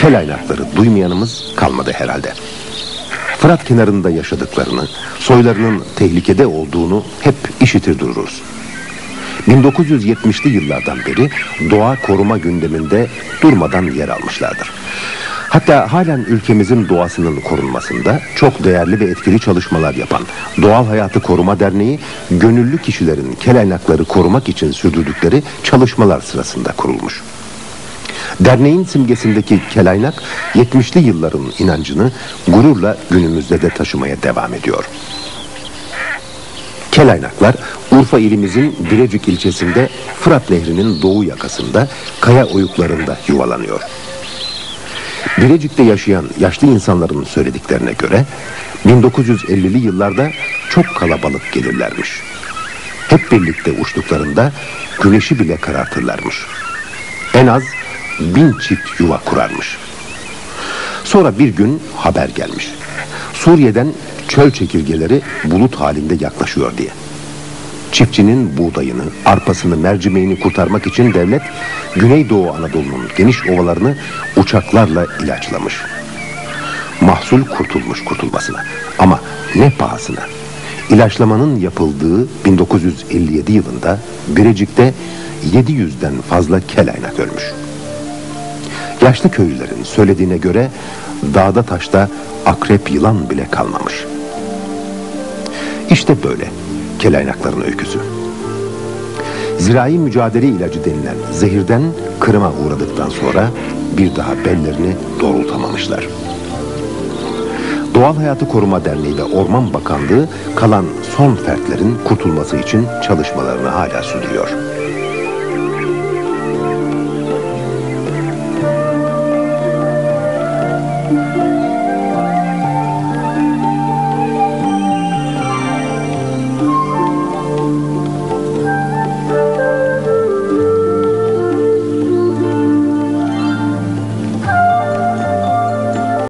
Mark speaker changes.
Speaker 1: kel aynakları duymayanımız kalmadı herhalde. Fırat kenarında yaşadıklarını, soylarının tehlikede olduğunu hep işitir dururuz. 1970'li yıllardan beri doğa koruma gündeminde durmadan yer almışlardır. Hatta halen ülkemizin doğasının korunmasında çok değerli ve etkili çalışmalar yapan Doğal Hayatı Koruma Derneği, gönüllü kişilerin kelaynakları korumak için sürdürdükleri çalışmalar sırasında kurulmuş. Derneğin simgesindeki kelaynak 70'li yılların inancını gururla günümüzde de taşımaya devam ediyor. Kelaynaklar Urfa ilimizin Birecik ilçesinde Fırat Nehri'nin doğu yakasında kaya oyuklarında yuvalanıyor. Birecik'te yaşayan yaşlı insanların söylediklerine göre 1950'li yıllarda çok kalabalık gelirlermiş. Hep birlikte uçtuklarında güneşi bile karartırlarmış. En az bin çift yuva kurarmış. Sonra bir gün haber gelmiş. Suriye'den çöl çekirgeleri bulut halinde yaklaşıyor diye. Çiftçinin buğdayını, arpasını, mercimeğini kurtarmak için devlet Güneydoğu Anadolu'nun geniş ovalarını uçaklarla ilaçlamış. Mahsul kurtulmuş kurtulmasına ama ne pahasına. İlaçlamanın yapıldığı 1957 yılında Birecik'te 700'den fazla kel aynak ölmüş. Yaşlı köylülerin söylediğine göre dağda taşta akrep yılan bile kalmamış. İşte böyle kelaynakların öyküsü. Zirai mücadele ilacı denilen zehirden kırıma uğradıktan sonra bir daha bellerini doğrultamamışlar. Doğal Hayatı Koruma Derneği ve Orman Bakanlığı kalan son fertlerin kurtulması için çalışmalarını hala sürdürüyor.